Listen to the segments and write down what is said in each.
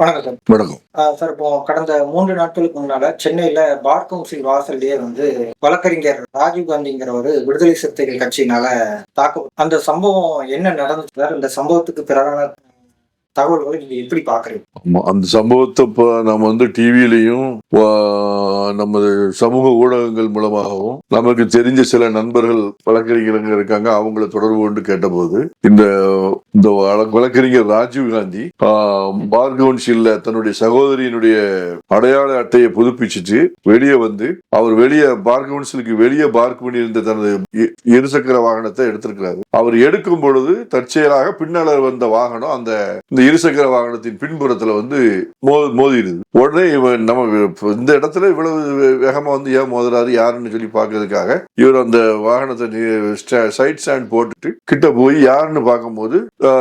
வணக்கம். சார் வணக்கம் சார் இப்போ கடந்த மூன்று நாட்களுக்கு முன்னால சென்னையில பார் கவுன்சில் வாசல்லையே வந்து வழக்கறிஞர் ராஜீவ் காந்திங்கிறவர் விடுதலை சிறுத்தைகள் கட்சியினால தாக்க அந்த சம்பவம் என்ன நடந்துச்சு சார் இந்த சம்பவத்துக்கு பிறகான தகவல்களை நீங்க எப்படி பாக்குறீங்க? அந்த சம்பவத்தை இப்போ நம்ம வந்து டிவிலையும் நமது சமூக ஊடகங்கள் மூலமாகவும் நமக்கு தெரிஞ்ச சில நண்பர்கள் வழக்கறிஞர்கள் இருக்காங்க அவங்கள தொடர்பு கொண்டு கேட்டபோது இந்த இந்த வழக்கறிஞர் ராஜீவ் காந்தி ஆஹ், பார் தன்னுடைய சகோதரியினுடைய அடையாள அட்டையை புதுப்பிச்சுட்டு வெளியே வந்து அவர் வெளியே பார் கவுன்சிலுக்கு வெளியே பார்க் பண்ணியிருந்த தனது இருசக்கர வாகனத்தை எடுத்திருக்கிறாரு. அவர் எடுக்கும் பொழுது தற்செயலாக பின்னாளர் வந்த வாகனம் அந்த இந்த இருசக்கர வாகனத்தின் பின்புறத்துல வந்து மோ மோதிடுது. உடனே இவன் நம்ம இந்த இடத்துல இவ்வளவு வேகமா வந்து ஏன் மோதுறாரு யாருன்னு சொல்லி பார்க்கறதுக்காக இவர் அந்த வாகனத்தை சைட் ஸ்டாண்ட் போட்டுட்டு கிட்ட போய் யாருன்னு பார்க்கும்போது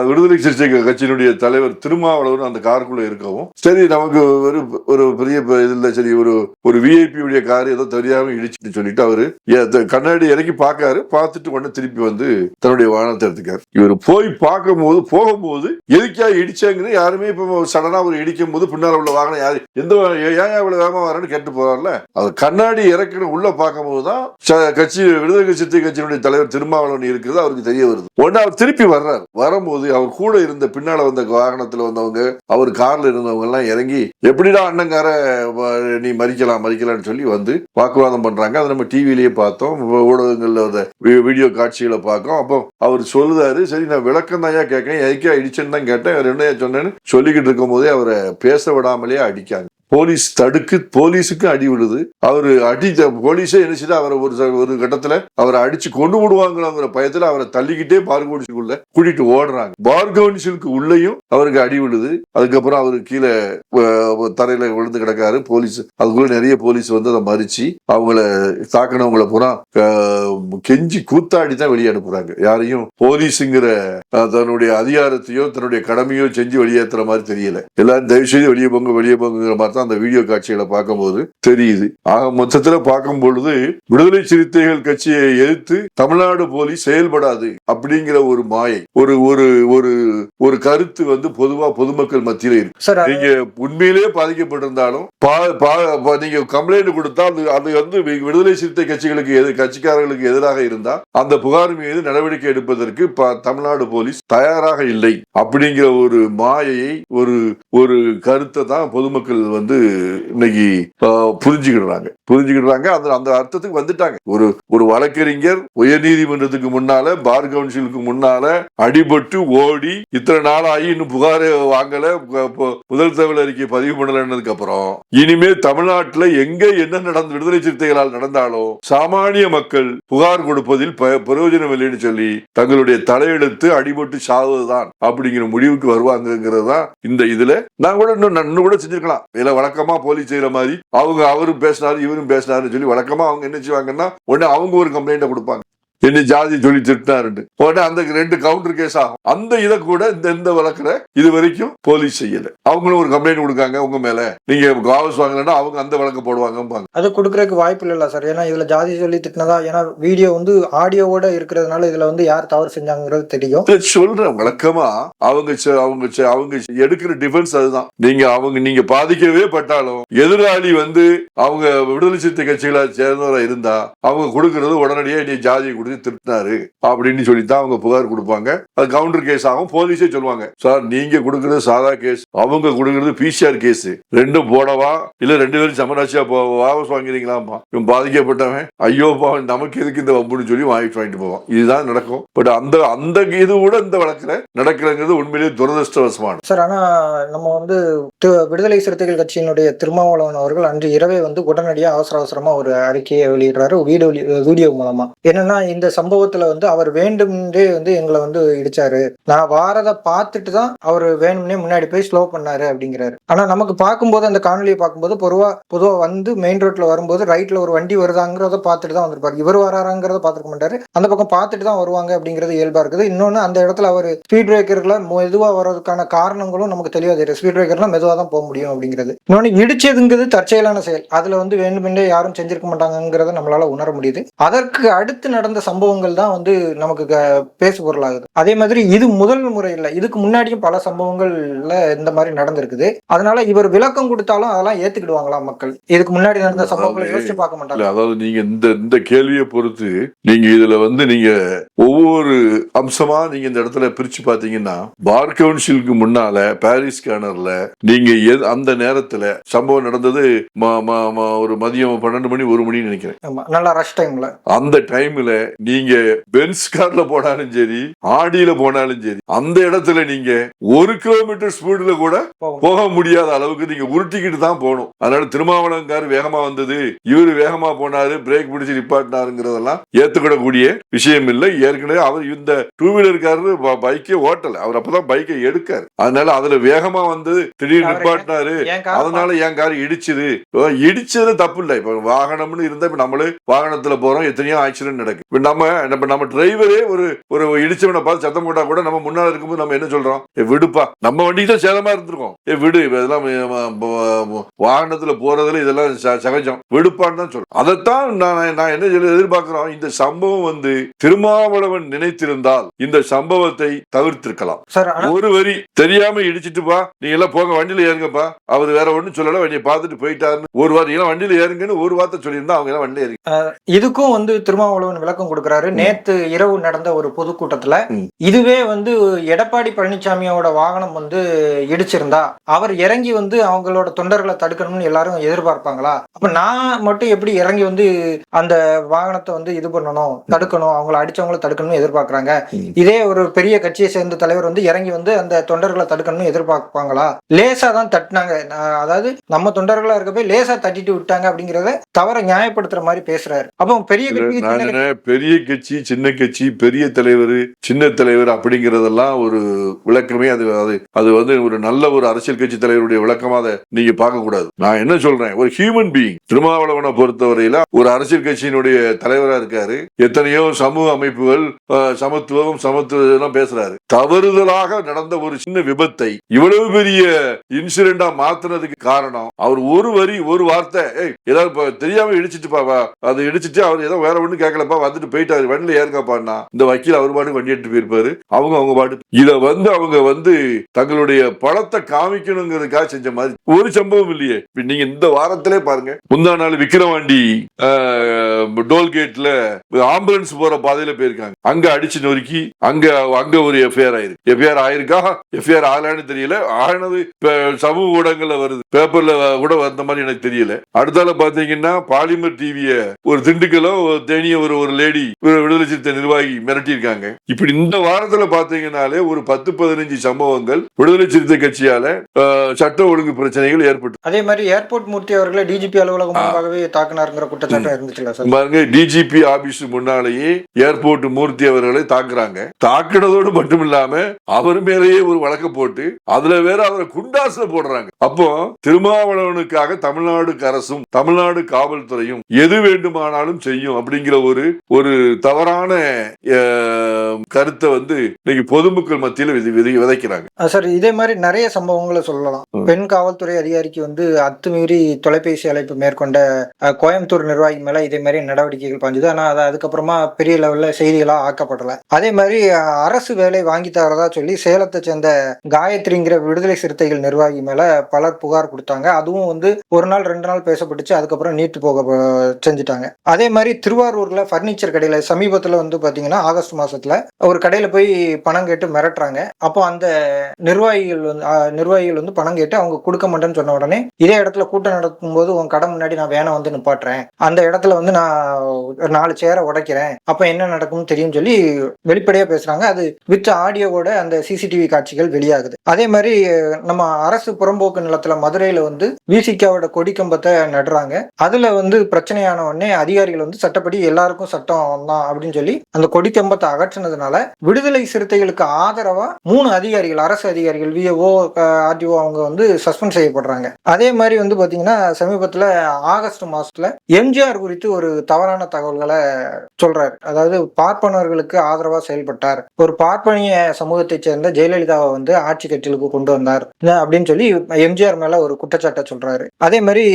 விடுதலை சிறுத்தைகள் கட்சியினுடைய தலைவர் திருமாவளவன் அந்த காருக்குள்ள இருக்கவும் சரி நமக்கு ஒரு ஒரு பெரிய இதுல சரி ஒரு ஒரு விஐபி உடைய கார் ஏதோ தெரியாம இடிச்சுட்டு சொல்லிட்டு அவரு கண்ணாடி இறக்கி பார்க்காரு பார்த்துட்டு உடனே திருப்பி வந்து தன்னுடைய வாகனத்தை எடுத்துக்காரு. இவர் போய் பார்க்கும்போது போகும்போது எதுக்கா இடிச்சாங்கன்னு யாருமே இப்ப சடனா ஒரு இடிக்கும் போது பின்னால உள்ள வாகனம் யாரு எந்த ஏன் ஏன் இவ்வளவு வேகமா வரேன்னு கேட்டு போறாருல அது கண்ணாடி இறக்கணும் உள்ள பார்க்கும்போது தான் கட்சி விடுதலை சிறுத்தை கட்சியினுடைய தலைவர் திருமாவளவன் இருக்கிறது அவருக்கு தெரிய வருது. உடனே அவர் திருப்பி வர்றாரு. வரும்போது அவர் கூட இருந்த பின்னால வந்த வாகனத்துல வந்தவங்க அவர் கார்ல இருந்தவங்க எல்லாம் இறங்கி எப்படிடா அண்ணங்கார நீ மறிக்கலாம் மறிக்கலாம்னு சொல்லி வந்து வாக்குவாதம் பண்றாங்க. அதை நம்ம டிவிலேயே பார்த்தோம். ஊடகங்கள்ல வீ- வீடியோ காட்சிகளை பார்க்கோம் அப்போ அவர் சொல்லுதாரு சரி நான் விளக்கம் தான் கேட்கேன் எதுக்கே அடிச்சேன்னு தான் கேட்டேன். சொன்னேன் சொன்னேன்னு சொல்லிக்கிட்டு இருக்கும் போதே அவரை பேச விடாமலே அடிக்காங்க. போலீஸ் தடுக்கு போலீஸுக்கு அடி விடுது. அவரு அடி போலீஸே நினைச்சுட்டு அவரை ஒரு ஒரு கட்டத்துல அவரை அடிச்சு கொண்டு விடுவாங்களோங்கிற பயத்துல அவரை தள்ளிக்கிட்டே பார் கவுன்சிலுக்குள்ள கூட்டிட்டு ஓடுறாங்க. பார் கவுன்சிலுக்கு உள்ளேயும் அவருக்கு அடி விழுது அதுக்கப்புறம் அவரு கீழே தரையில விழுந்து கிடக்காரு. போலீஸ் அதுக்குள்ள நிறைய போலீஸ் வந்து அதை மறிச்சு அவங்கள தாக்கினவங்கள பூரா கெஞ்சி கூத்தாடி தான் வெளியே அனுப்புறாங்க. யாரையும் போலீஸுங்கிற தன்னுடைய அதிகாரத்தையோ தன்னுடைய கடமையோ செஞ்சு வெளியேற்றுற மாதிரி தெரியல. எல்லாரும் தயவு செய்து வெளியே போங்க வெளியே போங்கிற மாதிரி தான் அந்த வீடியோ காட்சிகளை பார்க்கும்போது தெரியுது. ஆக மொத்தத்துல பார்க்கும் பொழுது விடுதலை சிறுத்தைகள் கட்சியை எதிர்த்து தமிழ்நாடு போலீஸ் செயல்படாது அப்படிங்கிற ஒரு மாயை ஒரு ஒரு ஒரு ஒரு கருத்து வந்து பொதுவா பொதுமக்கள் மத்தியில இருக்கு. நீங்க உண்மையிலேயே பாதிக்கப்பட்டிருந்தாலும் நீங்க கம்ப்ளைண்ட் கொடுத்தா அது வந்து விடுதலை சிறுத்தை கட்சிகளுக்கு எது கட்சிக்காரர்களுக்கு எதிராக இருந்தா அந்த புகார் மீது நடவடிக்கை எடுப்பதற்கு தமிழ்நாடு போலீஸ் தயாராக இல்லை. அப்படிங்கிற ஒரு மாயையை ஒரு ஒரு கருத்தை தான் பொதுமக்கள் வந்து இன்னைக்கு புரிஞ்சுக்கிடுறாங்க. புரிஞ்சுக்கிடுறாங்க அந்த அந்த அர்த்தத்துக்கு வந்துட்டாங்க. ஒரு ஒரு வழக்கறிஞர் உயர் நீதிமன்றத்துக்கு முன்னால பார் கவுன்சிலுக்கு முன்னால அடிபட்டு ஓடி இத்தனை நாள் ஆகி இன்னும் புகார் வாங்கல முதல் தகவல் அறிக்கை பதிவு பண்ணலன்னதுக்கு அப்புறம் இனிமே தமிழ்நாட்டுல எங்க என்ன நடந்து விடுதலை சிறுத்தைகளால் நடந்தாலும் சாமானிய மக்கள் புகார் கொடுப்பதில் ப- பிரயோஜனம் இல்லைன்னு சொல்லி தங்களுடைய தலையெழுத்து அடிபட்டு சாவதுதான் அப்படிங்கிற முடிவுக்கு வருவாங்கிறது தான் இந்த இதுல. நான் கூட இன்னும் கூட செஞ்சிருக்கலாம். இல்ல வழக்கமா போலீஸ் செய்யற மாதிரி அவங்க அவரும் பேசினாரு இவரும் பேசினாருன்னு சொல்லி வழக்கமா அவங்க என்ன செய்வாங்கன்னா உடனே அவங்க ஒரு கம்ப்ளைண்ட கொடுப்பாங்க. என்ன ஜாதி சொல்லி திட்டினாருன்னு. உடனே அந்த ரெண்டு கவுண்டர் கேஸ் ஆகும். அந்த இதை கூட இந்த இந்த வழக்குல இது வரைக்கும் போலீஸ் செய்யல. அவங்களும் ஒரு கம்ப்ளைண்ட் கொடுக்காங்க உங்க மேல. நீங்க காவல்ஸ் வாங்கலன்னா அவங்க அந்த வழக்கு போடுவாங்கம்பாங்க. அது கொடுக்கறதுக்கு வாய்ப்பு இல்லைல்ல சார். ஏன்னா இதுல ஜாதி சொல்லி திட்டினதா ஏன்னா வீடியோ வந்து ஆடியோவோட இருக்கிறதுனால இதுல வந்து யார் தவறு செஞ்சாங்கிறது தெரியும். இதை சொல்றேன் வழக்கமா அவங்க அவங்க அவங்க எடுக்கிற டிஃபென்ஸ் அதுதான். நீங்க அவங்க நீங்க பாதிக்கவே பட்டாலும் எதிராளி வந்து அவங்க விடுதலை சிறுத்தை கட்சிகளை சேர்ந்தவரா இருந்தா அவங்க கொடுக்கறது உடனடியே நீ ஜாதியை கொடுத்து திருத்தினாரு அப்படின்னு சொல்லித்தான் அவங்க புகார் கொடுப்பாங்க. அது கவுண்டர் கேஸ் ஆகும் போலீஸே சொல்லுவாங்க. சார் நீங்க கொடுக்கறது சாதா கேஸ் அவங்க கொடுக்கறது பிசிஆர் கேஸ் ரெண்டும் போடவா? இல்ல ரெண்டு பேரும் சமராட்சியா வாபஸ் வாங்கிறீங்களாமா இவன் பாதிக்கப்பட்டவன். ஐயோ நமக்கு எதுக்கு இந்த வம்புன்னு சொல்லி வாங்கிட்டு வாங்கிட்டு போவான். இதுதான் நடக்கும். பட் அந்த அந்த இது கூட இந்த வழக்குல நடக்கிறங்கிறது உண்மையிலேயே துரதிருஷ்டவசமான. சார் ஆனா நம்ம வந்து விடுதலை சிறுத்தைகள் கட்சியினுடைய திருமாவளவன் அவர்கள் அன்று இரவே வந்து உடனடியாக அவசர அவசரமா ஒரு அறிக்கையை வெளியிடுறாரு வீடியோ வீடியோ மூலமா. என்னன்னா இந்த சம்பவத்துல வந்து அவர் வேண்டும்ன்றே வந்து எங்களை வந்து இடிச்சாரு. நான் வாரதை பார்த்துட்டு தான் அவர் வேணும்னே முன்னாடி போய் ஸ்லோ பண்ணாரு அப்படிங்கிறாரு. ஆனா நமக்கு பார்க்கும்போது அந்த காணொலியை பார்க்கும்போது பொதுவா பொதுவா வந்து மெயின் ரோட்ல வரும்போது ரைட்ல ஒரு வண்டி வருதாங்கிறத பார்த்துட்டு தான் வந்திருப்பாரு. இவர் வராராங்கிறத பார்த்துருக்க மாட்டாரு. அந்த பக்கம் பார்த்துட்டு தான் வருவாங்க அப்படிங்கிறது இயல்பா இருக்குது. இன்னொன்னு அந்த இடத்துல அவர் ஸ்பீட் பிரேக்கர்ல மெதுவா வர்றதுக்கான காரணங்களும் நமக்கு தெளிவா தெரியும் ஸ்பீட் பிரேக்கர்லாம் மெதுவா தான் போக முடியும் அப்படிங்கிறது. இன்னொன்னு இடிச்சதுங்கிறது தற்செயலான செயல். அதுல வந்து வேண்டுமென்றே யாரும் செஞ்சிருக்க மாட்டாங்கிறத நம்மளால உணர முடியுது. அதற்கு அடுத்து நடந்த சம்பவங்கள் தான் வந்து நமக்கு பேசு பொருளாகுது. அதே மாதிரி இது முதல் முறை இல்லை. இதுக்கு முன்னாடியும் பல சம்பவங்கள்ல இந்த மாதிரி நடந்திருக்குது. அதனால இவர் விளக்கம் கொடுத்தாலும் அதெல்லாம் ஏத்துக்கிடுவாங்களா மக்கள்? இதுக்கு முன்னாடி நடந்த சம்பவங்களை யோசிச்சு பார்க்க மாட்டாங்க. அதாவது நீங்க இந்த இந்த கேள்வியை பொறுத்து நீங்க இதுல வந்து நீங்க ஒவ்வொரு அம்சமா நீங்க இந்த இடத்துல பிரிச்சு பாத்தீங்கன்னா பார் கவுன்சிலுக்கு முன்னால பாரிஸ் கேனர்ல நீங்க அந்த நேரத்துல சம்பவம் நடந்தது ஒரு மதியம் பன்னெண்டு மணி ஒரு மணின்னு நினைக்கிறேன். நல்லா ரஷ் டைம்ல அந்த டைம்ல நீங்க பென்ஸ் கார்ல போனாலும் சரி ஆடியில போனாலும் சரி அந்த இடத்துல நீங்க ஒரு கிலோமீட்டர் ஸ்பீடுல கூட. போக முடியாத அளவுக்கு நீங்க உருட்டிக்கிட்டு தான் போகணும். அதனால திருமாவளவன்கார் வேகமா வந்தது இவரு வேகமா போனாரு பிரேக் பிடிச்சு நிப்பாட்டினாருங்கிறதெல்லாம் ஏத்துக்கிடக்கூடிய விஷயம் இல்லை. ஏற்கனவே அவர் இந்த டூ வீலர்காரரு பைக்கே ஓட்டல. அவர் அப்பதான் பைக்கை எடுக்காரு. அதனால அதுல வேகமா வந்து திடீர்னு நிப்பாட்டினாரு. கார் அதனால என் கார் இடிச்சுது. இடிச்சது தப்பு இல்லை. இப்ப வாகனம்னு இருந்தா இப்ப நம்மளே வாகனத்துல போறோம். எத்தனையோ ஆக்சிடென்ட் நடக்கு நம்ம நம்ம நம்ம டிரைவரே ஒரு ஒரு இடிச்சவனை பார்த்து சத்தம் போட்டா கூட நம்ம முன்னால இருக்கும்போது நம்ம என்ன சொல்றோம்? விடுப்பா நம்ம வண்டிக்கு தான் சேதமா இருந்திருக்கோம். ஏ விடு இதெல்லாம் வாகனத்துல போறதுல இதெல்லாம் சகஜம். விடுப்பான்னு தான் சொல்றோம். அதைத்தான் நான் நான் என்ன சொல்ல எதிர்பார்க்கிறோம்? இந்த சம்பவம் வந்து திருமாவளவன் நினைத்திருந்தால் இந்த சம்பவத்தை தவிர்த்திருக்கலாம். ஒரு வரி தெரியாம இடிச்சிட்டுப்பா நீங்க எல்லாம் போங்க வண்டியில ஏறுங்கப்பா. அவர் வேற ஒண்ணும் சொல்லல வண்டியை பார்த்துட்டு போயிட்டாருன்னு. ஒரு வார்த்தை எல்லாம் வண்டியில ஏறுங்கன்னு ஒரு வார்த்தை சொல்லியிருந்தா அவங்க எல்லாம் வண்டியில ஏறி இதுக்கும் வந்து திருமாவளவன் விளக்கம் கொடுக்கறாரு. நேத்து இரவு நடந்த ஒரு பொதுக்கூட்டத்துல. இதுவே வந்து எடப்பாடி பழனிசாமியோட வாகனம் வந்து இடிச்சிருந்தா அவர் இறங்கி வந்து அவங்களோட தொண்டர்களை தடுக்கணும்னு எல்லாரும் எதிர்பார்ப்பாங்களா? அப்ப நான் மட்டும் எப்படி இறங்கி வந்து அந்த வாகனத்தை வந்து இது பண்ணணும் தடுக்கணும் அவங்கள அடிச்சவங்கள தடுக்கணும்னு எதிர்பார்க்கறாங்க. இதே ஒரு பெரிய கட்சியை சேர்ந்த தலைவர் வந்து இறங்கி வந்து அந்த தொண்டர்களை தடுக்கணும்னு எதிர்பார்ப்பாங்களா? லேசா தான் தட்டினாங்க. அதாவது நம்ம தொண்டர்களா இருக்க போய் லேசா தட்டிட்டு விட்டாங்க அப்படிங்கறத தவற நியாயப்படுத்துற மாதிரி பேசுறாரு. அப்போ பெரிய என்ன, பெரிய கட்சி சின்ன கட்சி பெரிய தலைவர் சின்ன தலைவர் அப்படிங்கறதெல்லாம் ஒரு விளக்கமே அது அது அது வந்து ஒரு நல்ல ஒரு அரசியல் கட்சி தலைவருடைய விளக்கமா அதை நீங்க பார்க்க கூடாது. நான் என்ன சொல்றேன்? ஒரு ஹியூமன் பீயிங் திருமாவளவனை பொறுத்தவரையில ஒரு அரசியல் கட்சியினுடைய தலைவரா இருக்காரு. எத்தனையோ சமூக அமைப்புகள் சமத்துவம் சமத்துவம் பேசுறாரு. தவறுதலாக நடந்த ஒரு சின்ன விபத்தை இவ்வளவு பெரிய இன்சிடென்டா மாத்துனதுக்கு காரணம் அவர் ஒரு வரி ஒரு வார்த்தை. ஏதாவது தெரியாம இடிச்சிட்டு பாவா அதை இடிச்சிட்டு அவர் ஏதோ வேற ஒண்ணு கேட்கலப்பா வந்துட்டு போயிட்டாரு. வண்டியில ஏறுங்கப்பான்னா இந்த வக்கீல் அவர் பாட்டு வண்டி எடுத்து போயிருப்பாரு. அவங்க அவங்க பாட்டு. இத வந்து அவங்க வந்து தங்களுடைய பழத்தை காமிக்கணுங்கிறதுக்காக செஞ்ச மாதிரி. ஒரு சம்பவம் இல்லையே. நீங்க இந்த வாரத்திலே பாருங்க. முந்தா நாள் விக்கிரவாண்டி டோல்கேட்ல ஆம்புலன்ஸ் போற பாதையில போயிருக்காங்க. அங்க அடிச்சு நொறுக்கி அங்க அங்க ஒரு எஃப்ஐஆர் ஆயிருக்கு. எஃப்ஐஆர் ஆயிருக்கா? எஃப்ஐஆர் ஆகலான்னு தெரியல. ஆனது சமூக ஊடகங்கள்ல வருது. பேப்பர்ல கூட வந்த மாதிரி எனக்கு தெரியல. அடுத்தால பாத்தீங்கன்னா பாலிமர் டிவிய ஒரு திண்டுக்கலோ ஒரு தேனிய ஒரு ஒரு லேடி விடுதலை சிறுத்தை நிர்வாகி மிரட்டி இருக்காங்க இப்படி இந்த வாரத்துல பாத்தீங்கன்னாலே ஒரு பத்து பதினஞ்சு சம்பவங்கள் விடுதலை சிறுத்தை கட்சியால சட்ட ஒழுங்கு பிரச்சனைகள் ஏற்பட்டு. அதே மாதிரி ஏர்போர்ட் மூர்த்தி அவர்களை டிஜிபி அலுவலகம் முன்பாகவே தாக்குனாருங்கிற குற்றச்சாட்டம் இருந்துச்சுல்ல சார்? பாருங்க டிஜிபி ஆபீஸ் முன்னாலேயே ஏர்போர்ட் மூர்த்தி அவர்களை தாக்குறாங்க. தாக்குனதோடு மட்டும் இல்லாம அவர் மேலேயே ஒரு வழக்கு போட்டு அதுல வேற அவரை குண்டாசுல போடுறாங்க. அப்போ திருமாவளவனுக்காக தமிழ்நாடு அரசும் தமிழ்நாடு காவல்துறையும் எது வேண்டுமானாலும் செய்யும் அப்படிங்கிற ஒரு ஒரு தவறான அஹ், கருத்தை வந்து இன்னைக்கு பொதுமக்கள் மத்தியில் விதி விதி விதைக்கிறாங்க. சார் இதே மாதிரி நிறைய சம்பவங்களை சொல்லலாம். பெண் காவல்துறை அதிகாரிக்கு வந்து அத்துமீறி தொலைபேசி அழைப்பு மேற்கொண்ட கோயம்புத்தூர் நிர்வாகி மேல இதே மாதிரி நடவடிக்கைகள் பாஞ்சுது. ஆனா அது அதுக்கப்புறமா பெரிய லெவல்ல செய்திகளா ஆக்கப்படல. அதே மாதிரி அரசு வேலை வாங்கி தரதா சொல்லி சேலத்தை சேர்ந்த காயத்ரிங்கிற விடுதலை சிறுத்தைகள் நிர்வாகி மேல பலர் புகார் கொடுத்தாங்க. அதுவும் வந்து ஒரு நாள் ரெண்டு நாள் பேசப்பட்டுச்சு. அதுக்கப்புறம் நீட்டு போக செஞ்சுட்டாங்க. அதே மாதிரி திருவாரூர்ல ஃபர்னிச்சர் கடையில் சமீபத்தில் வந்து பார்த்தீங்கன்னா ஆகஸ்ட் மாதத்தில் ஒரு கடையில் போய் பணம் கேட்டு மிரட்டுறாங்க. அப்போ அந்த நிர்வாகிகள் வந்து நிர்வாகிகள் வந்து பணம் கேட்டு அவங்க கொடுக்க மாட்டேன்னு சொன்ன உடனே இதே இடத்துல கூட்டம் நடக்கும்போது உன் கடை முன்னாடி நான் வேனை வந்து நிப்பாட்டுறேன். அந்த இடத்துல வந்து நான் ஒரு நாலு சேரை உடைக்கிறேன். அப்போ என்ன நடக்கும்னு தெரியும் சொல்லி வெளிப்படையாக பேசுகிறாங்க அது வித் ஆடியோவோட அந்த சிசிடிவி காட்சிகள் வெளியாகுது. அதே மாதிரி நம்ம அரசு புறம்போக்கு நிலத்தில் மதுரையில் வந்து விசிகாவோட கொடி கம்பத்தை நடுறாங்க. அதில் வந்து பிரச்சனையான உடனே அதிகாரிகள் வந்து சட்டப்படி எல்லாருக்கும் சட்டம் தான் அப்படின்னு சொல்லி அந்த கொடி கம்பத்தை அகற்றினதுனால விடுதலை சிறுத்தைகளுக்கு ஆதரவா மூணு அதிகாரிகள் அரசு அதிகாரிகள் விஏஓ ஆர்டிஓ அவங்க வந்து சஸ்பெண்ட் செய்யப்படுறாங்க. அதே மாதிரி வந்து பாத்தீங்கன்னா சமீபத்துல ஆகஸ்ட் மாசத்துல எம்ஜிஆர் குறித்து ஒரு தவறான தகவல்களை சொல்றாரு. அதாவது பார்ப்பனர்களுக்கு ஆதரவா செயல்பட்டார். ஒரு பார்ப்பனிய சமூகத்தைச் சேர்ந்த ஜெயலலிதாவை வந்து ஆட்சி கட்டிலுக்கு கொண்டு வந்தார். அப்படின்னு சொல்லி எம்ஜிஆர் மேல ஒரு குற்றச்சாட்டை சொல்றாரு. அதே மாதிரி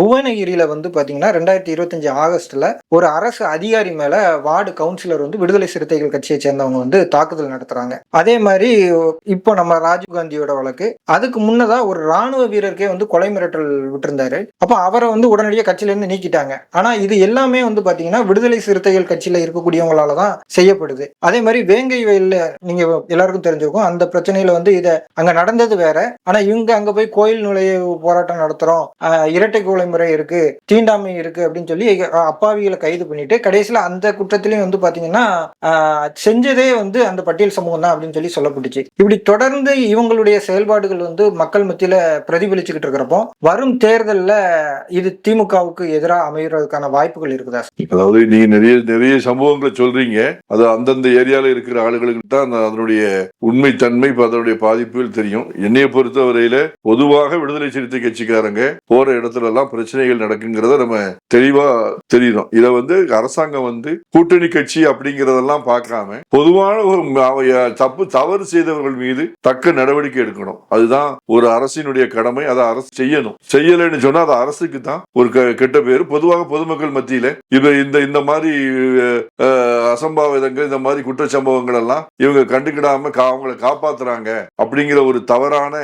புவனகிரியில வந்து பாத்தீங்கன்னா ரெண்டாயிரத்தி இருபத்தஞ்சு ஆகஸ்ட்ல ஒரு அரசு அதிகாரி அதிகாரி மேல வார்டு கவுன்சிலர் வந்து விடுதலை சிறுத்தைகள் கட்சியை சேர்ந்தவங்க வந்து தாக்குதல் நடத்துறாங்க. அதே மாதிரி இப்போ நம்ம ராஜீவ்காந்தியோட வழக்கு. அதுக்கு முன்னதா ஒரு ராணுவ வீரருக்கே வந்து கொலை மிரட்டல் விட்டுருந்தாரு. அப்ப அவரை வந்து உடனடியாக கட்சியில இருந்து நீக்கிட்டாங்க. ஆனா இது எல்லாமே வந்து பாத்தீங்கன்னா விடுதலை சிறுத்தைகள் கட்சியில இருக்கக்கூடியவங்களால தான் செய்யப்படுது. அதே மாதிரி வேங்கை வயல்ல நீங்க எல்லாருக்கும் தெரிஞ்சிருக்கும் அந்த பிரச்சனையில வந்து இதை அங்க நடந்தது வேற. ஆனா இவங்க அங்க போய் கோயில் நுழைவு போராட்டம் நடத்துறோம். இரட்டை கோலை முறை இருக்கு தீண்டாமை இருக்கு அப்படின்னு சொல்லி அப்பாவிகளை கைது பண்ணிட்டு கடைசியில் அந்த குற்றத்திலையும் வந்து பாத்தீங்கன்னா செஞ்சதே வந்து அந்த பட்டியல் சமூகம் தான் அப்படின்னு சொல்லி சொல்லப்பட்டுச்சு. இப்படி தொடர்ந்து இவங்களுடைய செயல்பாடுகள் வந்து மக்கள் மத்தியில பிரதிபலிச்சுக்கிட்டு இருக்கிறப்போ வரும் தேர்தல்ல இது திமுகவுக்கு எதிராக அமைகிறதுக்கான வாய்ப்புகள் இருக்குதா? அதாவது நீங்க நிறைய நிறைய சம்பவங்களை சொல்றீங்க. அது அந்தந்த ஏரியால இருக்கிற ஆளுகளுக்கு தான் அந்த அதனுடைய உண்மை தன்மை அதனுடைய பாதிப்புகள் தெரியும். என்னைய பொறுத்தவரையில பொதுவாக விடுதலை சிறுத்தை கட்சிக்காரங்க போற இடத்துல எல்லாம் பிரச்சனைகள் நடக்குங்கிறத நம்ம தெளிவா தெரியும் இதை வந்து அரசாங்கம் வந்து கூட்டணி கட்சி அப்படிங்கறதெல்லாம் பார்க்காம பொதுவான ஒரு அவைய- தப்பு தவறு செய்தவர்கள் மீது தக்க நடவடிக்கை எடுக்கணும். அதுதான் ஒரு அரசினுடைய கடமை. அதை அரசு செய்யணும். செய்யலைன்னு சொன்னா அது அரசுக்கு தான் ஒரு கெட்ட பேரு. பொதுவாக பொதுமக்கள் மத்தியில இது இந்த இந்த மாதிரி அசம்பாவிதங்கள் இந்த மாதிரி குற்றச்சம்பவங்கள் எல்லாம் இவங்க கண்டுக்கிடாம அவங்கள காப்பாத்துறாங்க அப்படிங்கிற ஒரு தவறான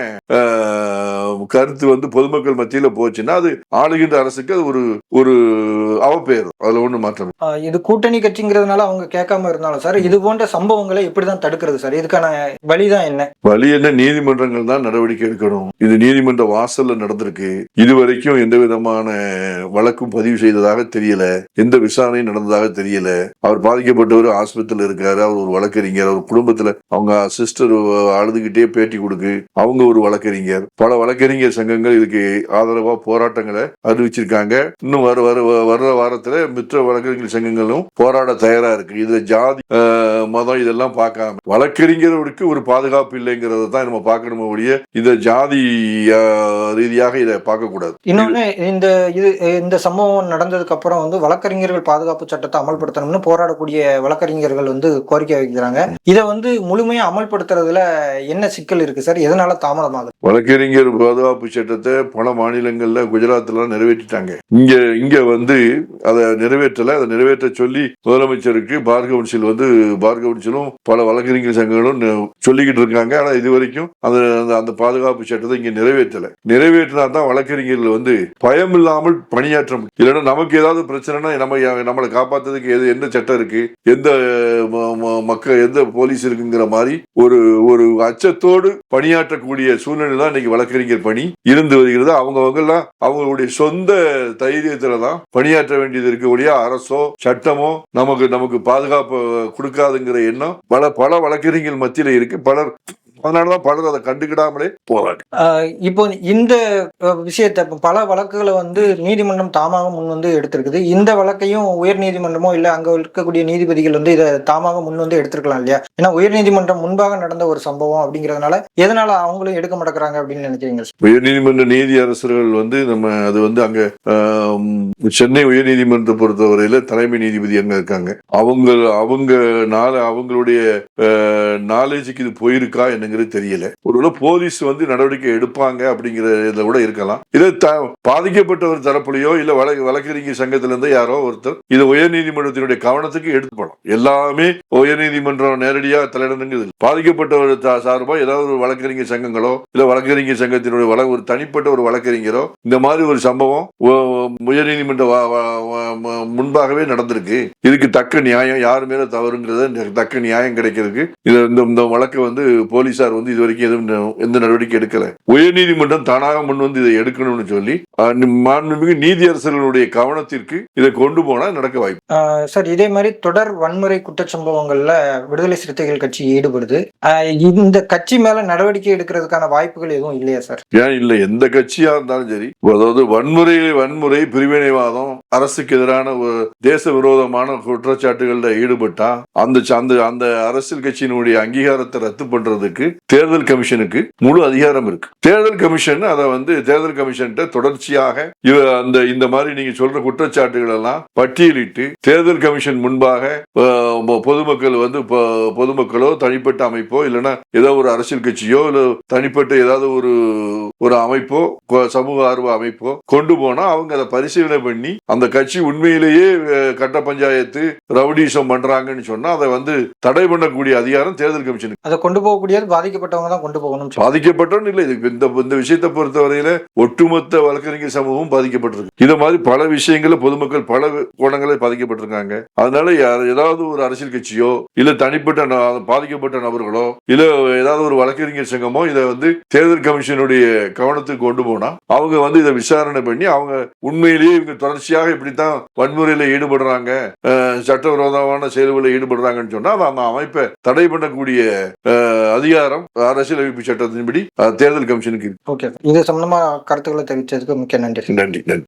கருத்து வந்து பொதுமக்கள் மத்தியில போச்சுன்னா அது ஆளுகின்ற அரசுக்கு அது ஒரு ஒரு அவப்பெயர் அதுல ஒண்ணு மாற்றம் இது கூட்டணி கட்சிங்கிறதுனால அவங்க கேட்காம இருந்தாலும் சார் இது போன்ற சம்பவங்களை எப்படிதான் தடுக்கிறது சார். இதுக்கான வழிதான் என்ன? வழி என்ன? நீதிமன்றங்கள் தான் நடவடிக்கை எடுக்கணும். இது நீதிமன்ற வாசல்ல நடந்திருக்கு. இதுவரைக்கும் எந்த விதமான வழக்கும் பதிவு செய்ததாக தெரியல. எந்த விசாரணையும் நடந்ததாக தெரியல. அவர் பாதிக்கப்பட்டவர் ஆஸ்பத்திரியில் இருக்காரு. அவர் ஒரு வழக்கறிஞர். அவர் குடும்பத்துல அவங்க சிஸ்டர் அழுதுகிட்டே பேட்டி கொடுக்கு. அவங்க ஒரு வழக்கறிஞர். பல வழக்கறிஞர் சங்கங்கள் இதுக்கு ஆதரவா போராட்டங்களை அறிவிச்சிருக்காங்க. இன்னும் வர வர வர்ற வாரத்துல மித்த வழக்கறிஞர் சங்கங்களும் போராட தயாரா இருக்கு. இதுல ஜாதி மதம் இதெல்லாம் பார்க்காம. வழக்கறிஞர்களுக்கு ஒரு பாதுகாப்பு இல்லைங்கிறத தான் நம்ம பார்க்கணுமே ஒழிய இந்த ஜாதி ரீதியாக இதை பார்க்க கூடாது. இன்னொன்னு இந்த இது இந்த சம்பவம் நடந்ததுக்கு அப்புறம் வந்து வழக்கறிஞர்கள் பாதுகாப்பு சட்டத்தை அமல்படுத்தணும்னு போராடக்கூடிய வழக்கறிஞர்கள் வந்து கோரிக்கை வைக்கிறாங்க. இதை வந்து முழுமையா அமல்படுத்துறதுல என்ன சிக்கல் இருக்கு சார்? எதனால தாமதமாகுது? வழக்கறிஞர் பாதுகாப்பு சட்டத்தை பல மாநிலங்கள்ல குஜராத்ல நிறைவேற்றிட்டாங்க. இங்க இங்க வந்து அதை நிறைவேற்றல அதை நிறைவேற்ற சொல்லி முதலமைச்சருக்கு பார் கவுன்சில் வந்து பார் கவுன்சிலும் பல வழக்கறிஞர் சங்கங்களும் சொல்லிக்கிட்டு இருக்காங்க. ஆனா இது வரைக்கும் அந்த அந்த- பாதுகாப்பு சட்டத்தை இங்க நிறைவேற்றல. நிறைவேற்றினா தான் வழக்கறிஞர்கள் வந்து பயம் இல்லாமல் பணியாற்ற முடியும். இல்லைன்னா நமக்கு ஏதாவது பிரச்சனைனா நம்ம நம்மளை காப்பாத்துறதுக்கு எது எந்த சட்டம் இருக்கு? எந்த மக்கள் எந்த போலீஸ் இருக்குங்கிற மாதிரி ஒரு ஒரு அச்சத்தோடு பணியாற்றக்கூடிய சூழ்நிலை தான் இன்னைக்கு வழக்கறிஞர் பணி இருந்து வருகிறது. அவங்கவங்க எல்லாம் அவங்களுடைய சொந்த தைரியத்துல தான் பணியாற்ற வேண்டியது இருக்கக்கூடிய அரசோ சட்டமோ நமக்கு நமக்கு பாதுகாப்பு கொடுக்காதுங்கிற எண்ணம் பல பல வழக்கறிஞர்கள் மத்தியில் இருக்கு. பலர் அதனாலதான் பலர் அதை கண்டுக்கிடாமலே போறாங்க இப்போ இந்த விஷயத்தை பல வழக்குகளை வந்து நீதிமன்றம் தாமாக முன் வந்து எடுத்திருக்குது. இந்த வழக்கையும் உயர் நீதிமன்றமோ இல்ல அங்க இருக்கக்கூடிய நீதிபதிகள் வந்து இதை தாமாக முன் வந்து எடுத்திருக்கலாம் இல்லையா? ஏன்னா உயர் நீதிமன்றம் முன்பாக நடந்த ஒரு சம்பவம் அப்படிங்கறதுனால எதனால அவங்களும் எடுக்க மாட்டேங்கிறாங்க அப்படின்னு நினைக்கிறீங்க சார்? உயர்நீதிமன்ற நீதி அரசர்கள் வந்து நம்ம அது வந்து அங்க சென்னை உயர்நீதிமன்றத்தை பொறுத்தவரையில தலைமை நீதிபதி அங்க இருக்காங்க. அவங்க அவங்க நாள அவங்களுடைய நாலேஜுக்கு இது போயிருக்கா என்னங்கிறது தெரியல. ஒருவேளை போலீஸ் வந்து நடவடிக்கை எடுப்பாங்க அப்படிங்கிற இதுல கூட இருக்கலாம். இது பாதிக்கப்பட்டவர் தரப்புலையோ இல்ல வழக்கு வழக்கறிஞர் சங்கத்திலிருந்து யாரோ ஒருத்தர் இதை உயர்நீதிமன்றத்தினுடைய கவனத்துக்கு எடுத்து போகலாம் எல்லாமே உயர்நீதிமன்றம் நேரடியா தலையிடணுங்கிறது பாதிக்கப்பட்டவர் தா- சார்பா ஏதாவது ஒரு வழக்கறிஞர் சங்கங்களோ இல்ல வழக்கறிஞர் சங்கத்தினுடைய வழ ஒரு தனிப்பட்ட ஒரு வழக்கறிஞரோ இந்த மாதிரி ஒரு சம்பவம் உ- உயர்நீதிமன்ற முன்பாகவே நடந்திருக்கு. இதுக்கு தக்க நியாயம் யார் மேல தவறுங்கிறத தக்க நியாயம் கிடைக்கிறதுக்கு இந்த வழக்கு வந்து போலீஸ் போலீசார் வந்து இது வரைக்கும் எதுவும் எந்த நடவடிக்கை எடுக்கல. உயர்நீதிமன்றம் தானாக முன் வந்து இதை எடுக்கணும்னு சொல்லி மாண்புமிகு நீதியரசர்களுடைய கவனத்திற்கு இதை கொண்டு போனா நடக்க வாய்ப்பு. சார் இதே மாதிரி தொடர் வன்முறை குற்றச்சம்பவங்கள்ல விடுதலை சிறுத்தைகள் கட்சி ஈடுபடுது. இந்த கட்சி மேல நடவடிக்கை எடுக்கிறதுக்கான வாய்ப்புகள் எதுவும் இல்லையா சார்? ஏன் இல்ல? எந்த கட்சியா இருந்தாலும் சரி அதாவது வன்முறை வன்முறை பிரிவினைவாதம் அரசுக்கு எதிரான ஒரு தேச விரோதமான குற்றச்சாட்டுகள்ல ஈடுபட்டா அந்த அந்த அந்த அரசியல் கட்சியினுடைய அங்கீகாரத்தை ரத்து பண்றதுக்கு தேர்தல் கமிஷனுக்கு முழு அதிகாரம் இருக்கு. தேர்தல் கமிஷன் அதை வந்து தேர்தல் கமிஷன் தொடர்ச்சியாக அந்த இந்த மாதிரி நீங்க சொல்ற குற்றச்சாட்டுகள் எல்லாம் பட்டியலிட்டு தேர்தல் கமிஷன் முன்பாக பொதுமக்கள் வந்து பொதுமக்களோ தனிப்பட்ட அமைப்போ இல்லைன்னா ஏதோ ஒரு அரசியல் கட்சியோ இல்ல தனிப்பட்ட ஏதாவது ஒரு ஒரு அமைப்போ சமூக ஆர்வ அமைப்போ கொண்டு போனா அவங்க அதை பரிசீலனை பண்ணி அந்த அந்த கட்சி உண்மையிலேயே கட்ட பஞ்சாயத்து ரவுடிசம் பண்றாங்கன்னு சொன்னா அதை வந்து தடை பண்ணக்கூடிய அதிகாரம் தேர்தல் கமிஷனுக்கு. அதை கொண்டு போகக்கூடியது பாதிக்கப்பட்டவங்க தான் கொண்டு போகணும் பாதிக்கப்பட்டோன்னு இல்லை இந்த இந்த விஷயத்தை பொறுத்தவரையில ஒட்டுமொத்த வழக்கறிஞர் சமூகம் பாதிக்கப்பட்டிருக்கு. இது மாதிரி பல விஷயங்கள்ல பொதுமக்கள் பல கோணங்களை பாதிக்கப்பட்டிருக்காங்க. அதனால யார் ஏதாவது ஒரு அரசியல் கட்சியோ இல்ல தனிப்பட்ட பாதிக்கப்பட்ட நபர்களோ இல்ல ஏதாவது ஒரு வழக்கறிஞர் சங்கமோ இதை வந்து தேர்தல் கமிஷனுடைய கவனத்துக்கு கொண்டு போனா அவங்க வந்து இதை விசாரணை பண்ணி அவங்க உண்மையிலேயே இவங்க தொடர்ச்சியாக இப்படித்தான் வன்முறையில ஈடுபடுறாங்க. சட்டவிரோதமான செயல்களில் ஈடுபடுறாங்கன்னு சொன்னா அந்த அமைப்பை தடை பண்ணக்கூடிய அதிகாரம் அரசியலமைப்பு சட்டத்தின்படி தேர்தல் கமிஷனுக்கு. ஓகே. இது சம்பந்தமா கருத்துக்களை தெரிவிச்சதுக்கு மிக்க நன்றி. நன்றி நன்றி.